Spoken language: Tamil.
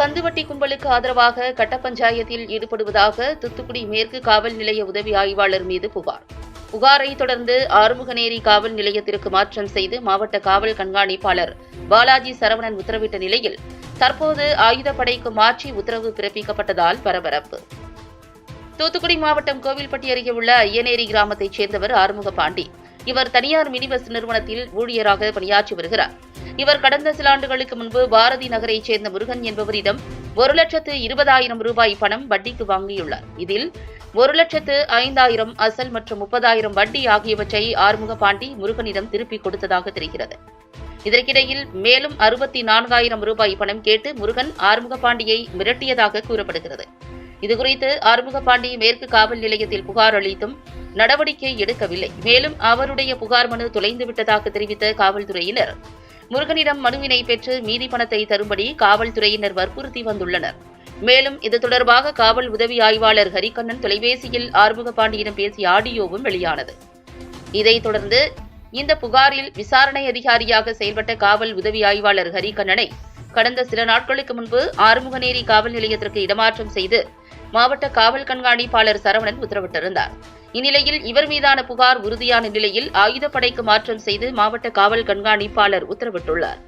கந்துவட்டி கும்பலுக்கு ஆதரவாக கட்ட பஞ்சாயத்தில் ஈடுபடுவதாக தூத்துக்குடி மேற்கு காவல் நிலைய உதவி ஆய்வாளர் மீது புகார். புகாரை தொடர்ந்து ஆறுமுகநேரி காவல் நிலையத்திற்கு மாற்றம் செய்து மாவட்ட காவல் கண்காணிப்பாளர் பாலாஜி சரவணன் உத்தரவிட்ட நிலையில் தற்போது ஆயுதப்படைக்கு மாற்றி உத்தரவு பிறப்பிக்கப்பட்டதால் பரபரப்பு. தூத்துக்குடி மாவட்டம் கோவில்பட்டி அருகே உள்ள ஐயனேரி கிராமத்தைச் சேர்ந்தவர் ஆறுமுக பாண்டி இவர் தனியார் மினி பஸ் நிறுவனத்தில் ஊழியராக பணியாற்றி வருகிறார். இவர் கடந்த சில ஆண்டுகளுக்கு முன்பு பாரதி நகரைச் சேர்ந்த முருகன் என்பவரிடம் ஒரு லட்சத்து இருபதாயிரம் ரூபாய் பணம் வட்டிக்கு வாங்கியுள்ளார். இதில் ஒரு லட்சத்து ஐந்தாயிரம் அசல் மற்றும் முப்பதாயிரம் வட்டி ஆகியவற்றை ஆறுமுக பாண்டி முருகனிடம் திருப்பிக் கொடுத்ததாக தெரிகிறது. இதற்கிடையில் மேலும் அறுபத்தி நான்காயிரம் ரூபாய் பணம் கேட்டு முருகன் ஆறுமுக பாண்டியை மிரட்டியதாக கூறப்படுகிறது. இதுகுறித்து ஆறுமுக பாண்டி மேற்கு காவல் நிலையத்தில் புகார் அளித்தும் நடவடிக்கை எடுக்கவில்லை. மேலும் அவருடைய புகார் மனு தொலைந்துவிட்டதாக தெரிவித்த காவல்துறையினர் முருகனிடம் மனுவினை பெற்று மீதி பணத்தை தரும்படி காவல்துறையினர் வற்புறுத்தி வந்துள்ளனர். மேலும் இது தொடர்பாக காவல் உதவி ஆய்வாளர் ஹரிகண்ணன் தொலைபேசியில் ஆறுமுக பாண்டியிடம் பேசிய ஆடியோவும் வெளியானது. இதைத் தொடர்ந்து இந்த புகாரில் விசாரணை அதிகாரியாக செயல்பட்ட காவல் உதவி ஆய்வாளர் ஹரிகண்ணனை கடந்த சில நாட்களுக்கு முன்பு ஆறுமுகநேரி காவல் நிலையத்திற்கு இடமாற்றம் செய்து மாவட்ட காவல் கண்காணிப்பாளர் சரவணன் உத்தரவிட்டிருந்தார். இந்நிலையில் இவர் மீதான புகார் உறுதியான நிலையில் ஆயுதப்படைக்கு மாற்றம் செய்து மாவட்ட காவல் கண்காணிப்பாளர் உத்தரவிட்டுள்ளார்.